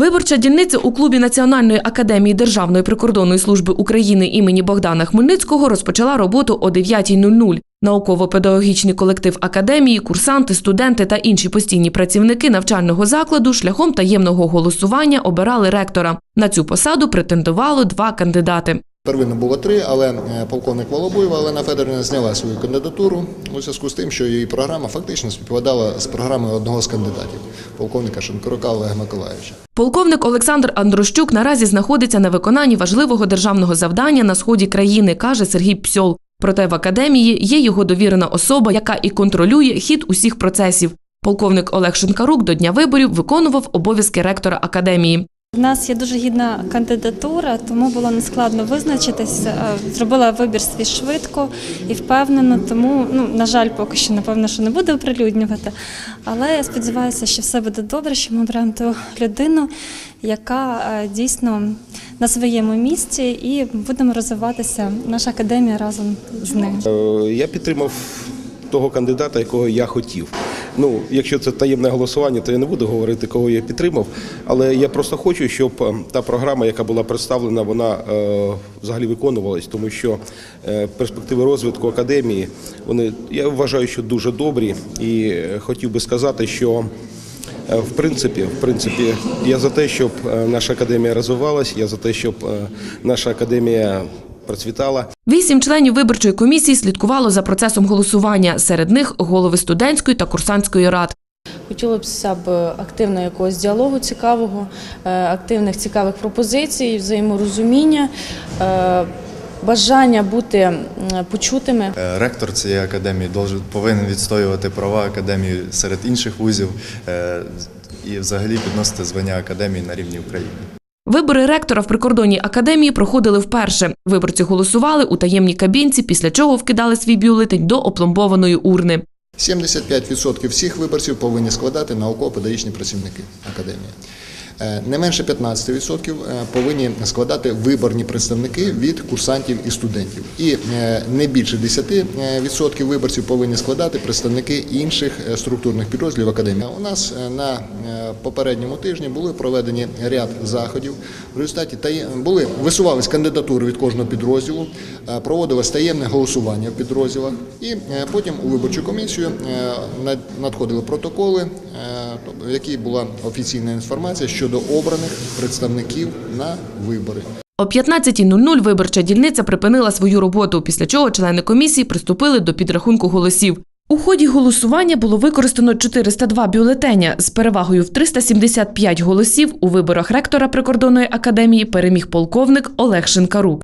Виборча дільниця у клубі Національної академії Державної прикордонної служби України імені Богдана Хмельницького розпочала роботу о 9.00. Науково-педагогічний колектив академії, курсанти, студенти та інші постійні працівники навчального закладу шляхом таємного голосування обирали ректора. На цю посаду претендувало два кандидати. Первинно було три, але е, полковник Волобуєва Олена Федорівна зняла свою кандидатуру у зв'язку з тим, що її програма фактично співпадала з програмою одного з кандидатів полковника Шенкорука Олега Миколаївича. Полковник Олександр Андрощук наразі знаходиться на виконанні важливого державного завдання на сході країни, каже Сергій Псьол. Проте в академії є його довірена особа, яка і контролює хід усіх процесів. Полковник Олег Шинкарук до дня виборів виконував обов'язки ректора академії. У нас є дуже гідна кандидатура, тому було нескладно визначитись. Е, Зробила вибір свій швидко і впевнено. Тому, ну на жаль, поки що напевно, що не буду оприлюднювати. Але я сподіваюся, що все буде добре, що ми оберемо ту людину, яка е, дійсно на своєму місці, і будемо розвиватися. Наша академія разом з ним. Е, Я підтримав того кандидата, якого я хотів. Ну, якщо це таємне голосування, то я не буду говорити, кого я підтримав. Але я просто хочу, щоб е, та програма, яка була представлена, вона е, взагалі виконувалась, тому що е, перспективи розвитку академії, вони я вважаю, що дуже добрі. І хотів би сказати, що в принципі, в принципі, я за те, щоб наша академія розвивалась, я за те, щоб наша академія процвітала. Вісім членів виборчої комісії слідкувало за процесом голосування. Серед них голови студентської та курсантської рад. Хотілося б активного якогось діалогу цікавого, е, активних цікавих пропозицій, взаєморозуміння, е, бажання бути почутими. Е, Ректор цієї академії повинен відстоювати права академії серед інших вузів е, і взагалі підносити звання академії на рівні України. Вибори ректора в прикордонній академії проходили вперше. Виборці голосували у таємній кабінці, після чого вкидали свій бюлетень до опломбованої урни. 75% всіх виборців повинні складати науково-педагогічні працівники академії. Е, Не менше 15% повинні складати виборні представники від курсантів і студентів. І е, не більше 10% виборців повинні складати представники інших е, структурних підрозділів академії. У нас е, на е, попередньому тижні були проведені ряд заходів. В результаті були висувались кандидатури від кожного підрозділу, е, проводилось таємне голосування в підрозділах, і е, потім у виборчу комісію е, надходили протоколи, е, в якій була офіційна інформація щодо обраних представників на вибори. О 15.00 виборча дільниця припинила свою роботу, після чого члени комісії приступили до підрахунку голосів. У ході голосування було використано 402 бюлетеня з перевагою в 375 голосів. У виборах ректора прикордонної академії переміг полковник Олег Шинкарук.